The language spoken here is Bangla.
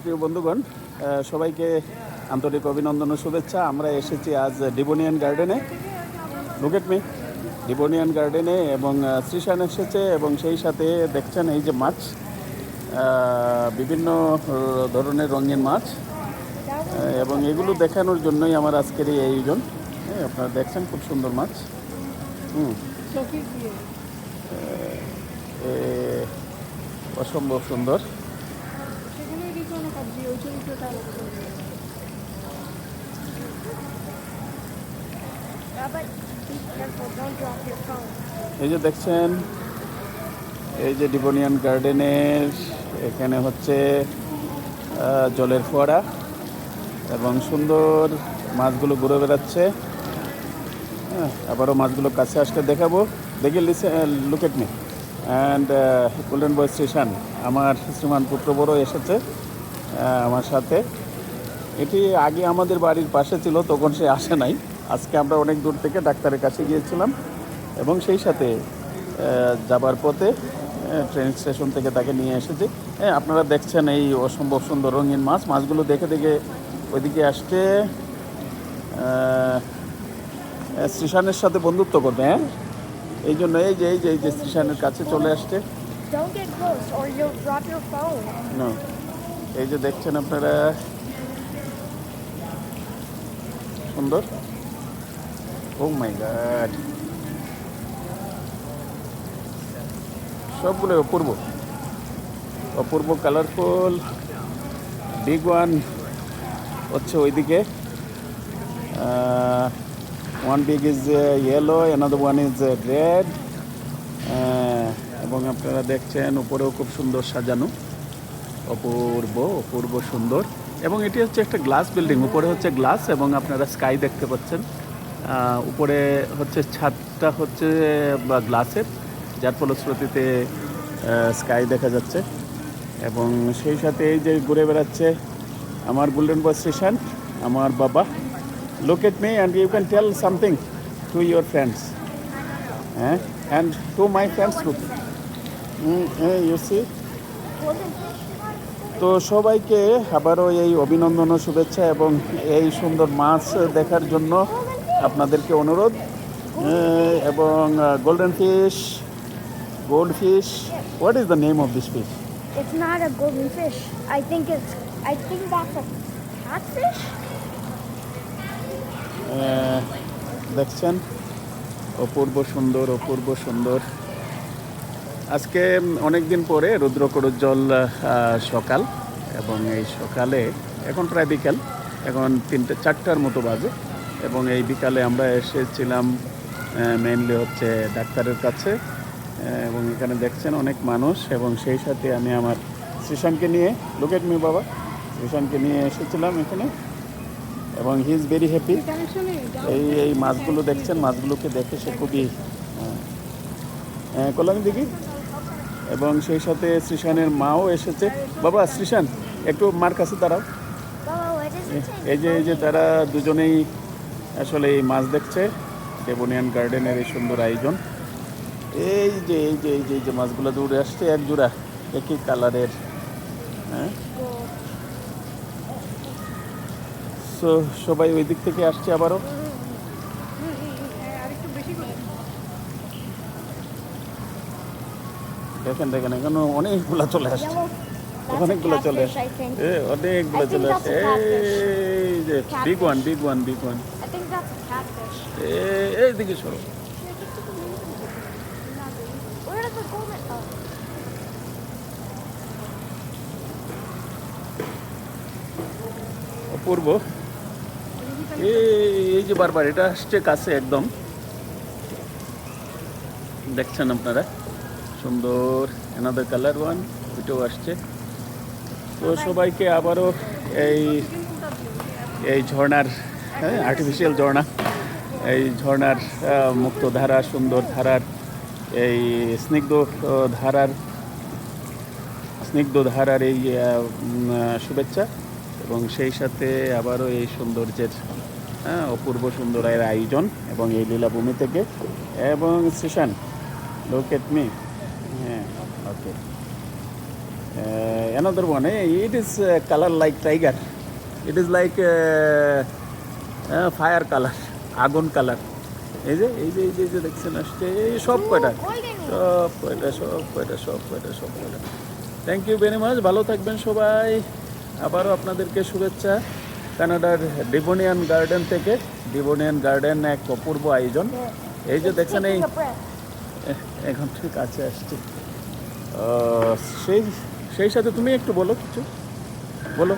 প্রিয় বন্ধুগণ সবাইকে আন্তরিক অভিনন্দন ও শুভেচ্ছা। আমরা এসেছি আজ ডিবোনিয়ান গার্ডেনে। লুকেট মি ডিবোনিয়ান গার্ডেনে এবং শ্রীশান এসেছে এবং সেই সাথে দেখছেন এই যে মাছ বিভিন্ন ধরনের রঙিন মাছ এবং এগুলো দেখানোর জন্যই আমার আজকের এই আয়োজন। হ্যাঁ, আপনারা দেখছেন খুব সুন্দর মাছ। হুম। অসম্ভব সুন্দর সেখানে কিছু অনেক কাজ ওই চরিত্রটা আলাদা করে Robert, be careful, don't drop your phone. এই যে দেখছেন, এই যে ডিবোনিয়ান গার্ডেনের এখানে হচ্ছে জলের ফোয়ারা এবং সুন্দর মাছগুলো ঘুরে বেড়াচ্ছে। হ্যাঁ আবারও মাছগুলো কাছে আসতে দেখাবো। দেখে look at me and golden boy station আমার শ্রীমান পুত্র বড় এসেছে। আমার সাথে। এটি আগে আমাদের বাড়ির পাশে ছিল তখন সে আসে নাই। আজকে আমরা অনেক দূর থেকে ডাক্তারের কাছে গিয়েছিলাম এবং সেই সাথে যাবার পথে ট্রেন স্টেশন থেকে তাকে নিয়ে এসেছি। হ্যাঁ আপনারা দেখছেন এই অসম্ভব সুন্দর রঙিন মাছ। মাছগুলো দেখে দেখে ওইদিকে আসতে শ্রীশানের সাথে বন্ধুত্ব করবে হ্যাঁ? এই জন্য এই যে এই যে এই যে শ্রীশানের কাছে চলে আসছে। Don't get close or you'll drop your phone. না। এই যে দেখছেন আপনারা? সুন্দর? ও মাই গড সবগুলো অপূর্ব। অপূর্ব কালারফুল বিগ ওয়ান হচ্ছে ওইদিকে। One big is yellow another one is red এবং আপনারা দেখছেন উপরেও খুব সুন্দর সাজানো। অপূর্ব অপূর্ব সুন্দর। এবং এটি হচ্ছে একটা গ্লাস বিল্ডিং উপরে হচ্ছে গ্লাস এবং আপনারা স্কাই দেখতে পাচ্ছেন। উপরে হচ্ছে ছাদটা হচ্ছে, বা গ্লাসের যার ফলশ্রুতিতে স্কাই দেখা যাচ্ছে। এবং সেই সাথে এই যে ঘুরে বেড়াচ্ছে আমার গোল্ডেন বয় স্টেশন আমার বাবা। Look at me and you can tell something to your friends হ্যাঁ? And to my friends look you see তো সবাইকে আবারও এই অভিনন্দন ও শুভেচ্ছা এবং এই সুন্দর মাছ দেখার জন্য আপনাদেরকে অনুরোধ এবং golden fish gold fish what is the name of this fish It's not a golden fish. I think it's. I think that's a catfish. দেখছেন অপূর্ব সুন্দর অপূর্ব সুন্দর আজকে অনেক দিন পরে রুদ্রকরুজ্জ্বল সকাল এবং এই সকালে, এখন প্রায় বিকাল, এখন তিনটে, চারটার মতো বাজে এবং এই বিকালে আমরা এসেছিলাম মেইনলি হচ্ছে ডাক্তারের কাছে এবং এখানে দেখছেন অনেক মানুষ এবং সেই সাথে আমি আমার শ্রীশানকে নিয়ে লুকেট মি বাবা, শ্রীশানকে নিয়ে এসেছিলাম এখানে এবং হি ইজ ভেরি হ্যাপি এই এই মাছগুলো দেখছেন, মাছগুলোকে দেখে সে খুবই কল্যাণী দিঘি এবং সেই সাথে শ্রীশানের মাও এসেছে। বাবা, শ্রীশান, একটু মার কাছে দাঁড়াও? এই যে এই যে তারা দুজনেই আসলে এই মাছ দেখছে ডেবোনিয়ান গার্ডেনের এই সুন্দর আয়োজন। এই যে এই যে এই যে এই যে মাছগুলো দৌড়ে আসছে, এক জোড়া, একই কালারের হ্যাঁ? সো সবাই ওই দিক থেকে আসছে আবারও। দেখেন দেখেন এখানে অনেকগুলো চলে আসছে. অনেকগুলো চলে আসছে। এ অনেকগুলো চলে আসছে। এই যে big one big one big one. এই দিকে সরো. অপূর্ব। এই এই যে বারবার এটা আসছে কাছে একদম। দেখছেন আপনারা? সুন্দর এনাদার কালার ওয়ান এটাও আসছে। তো সবাইকে আবারও এই এই ঝর্ণার হ্যাঁ আর্টিফিশিয়াল ঝর্ণা এই ঝর্ণার মুক্ত ধারা সুন্দর ধারার এই স্নিগ্ধ ধারার স্নিগ্ধ ধারার এই শুভেচ্ছা এবং সেই সাথে আবারও এই সৌন্দর্যের হ্যাঁ, অপূর্ব সুন্দর আয়োজন এবং এই লীলাভূমি থেকে। এবং সেশন লোক এট মি হ্যাঁ okay Uh, another one, eh? it is uh, color like tiger. It is like uh, uh, fire color, আগুন কালার এই যে এই যে এই যে এই যে দেখছেন আসছে এই সব কয়টা? সব কয়টা সব কয়টা সব কয়টা সব কয়টা। থ্যাংক ইউ ভেরি মাচ ভালো থাকবেন সবাই। আবারও আপনাদেরকে শুভেচ্ছা। কানাডার ডিবোনিয়ান গার্ডেন থেকে ডিবোনিয়ান গার্ডেন এক অপূর্ব আয়োজন। এই যে দেখছেন এই এখন ঠিক কাছে আসছে। সেই সেই সাথে তুমি একটু বলো কিছু। বলো।